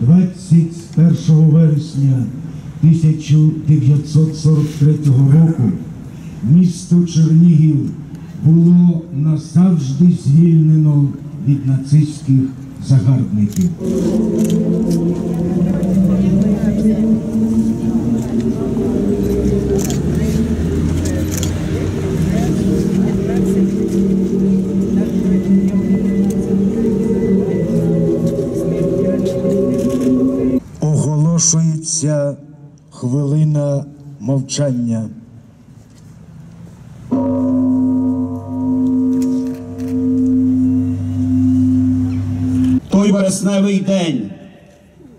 21 вересня 1943 року місто Чернігів було назавжди звільнено від нацистських загарбників. Оголошується хвилина мовчання. Той вересневий день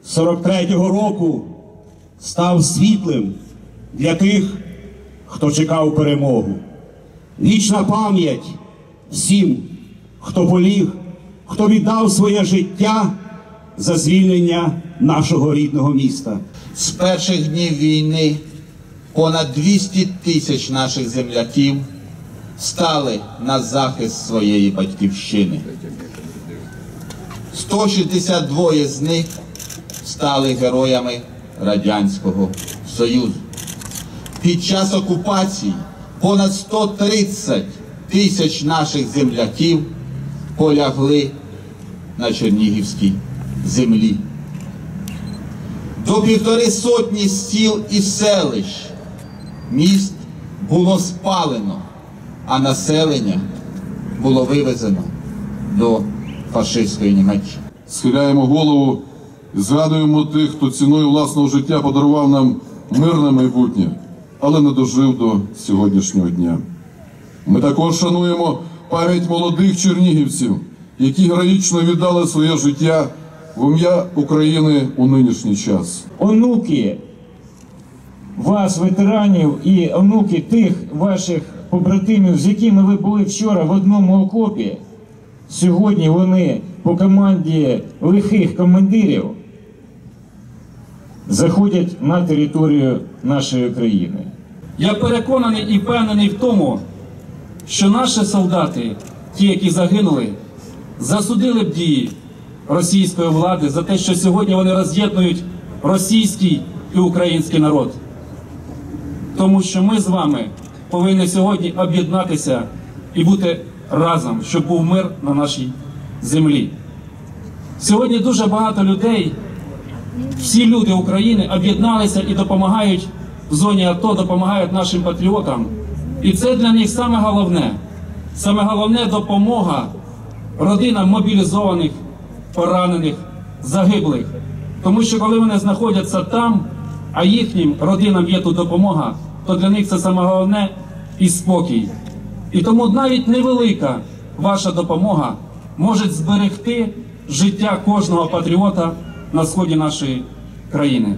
43-го року став світлим для тих, хто чекав перемогу. Вічна пам'ять всім, хто поліг, хто віддав своє життя за звільнення нашого рідного міста. З перших днів війни понад 200 тисяч наших земляків стали на захист своєї батьківщини. 162 з них стали героями Радянського Союзу. Під час окупації понад 130 тисяч наших земляків полягли на Чернігівській землі. До півтори сотні сіл і селищ міст було спалено, а населення було вивезено до фашистської Німеччини. схиляємо голову згадуємо тих, хто ціною власного життя подарував нам мирне майбутнє, але не дожив до сьогоднішнього дня. Ми також шануємо пам'ять молодих чернігівців, які героїчно віддали своє життя в ім'я України у нинішній час. онуки вас, ветеранів, і онуки тих ваших побратимів, з якими ви були вчора в одному окопі, сьогодні вони по команді лихих командирів заходять на територію нашої країни. Я переконаний і впевнений в тому, що наші солдати, ті, які загинули, засудили б дії російської влади за те, що сьогодні вони роз'єднують російський і український народ. Тому що ми з вами повинні сьогодні об'єднатися і бути разом, щоб був мир на нашій землі. Сьогодні дуже багато людей, всі люди України об'єдналися і допомагають в зоні АТО, допомагають нашим патріотам. І це для них саме головне. Саме головне допомога родинам мобілізованих, поранених, загиблих. Тому що коли вони знаходяться там, а їхнім родинам є тут допомога, то для них це саме головне і спокій. І тому навіть невелика ваша допомога може зберегти життя кожного патріота на сході нашої країни.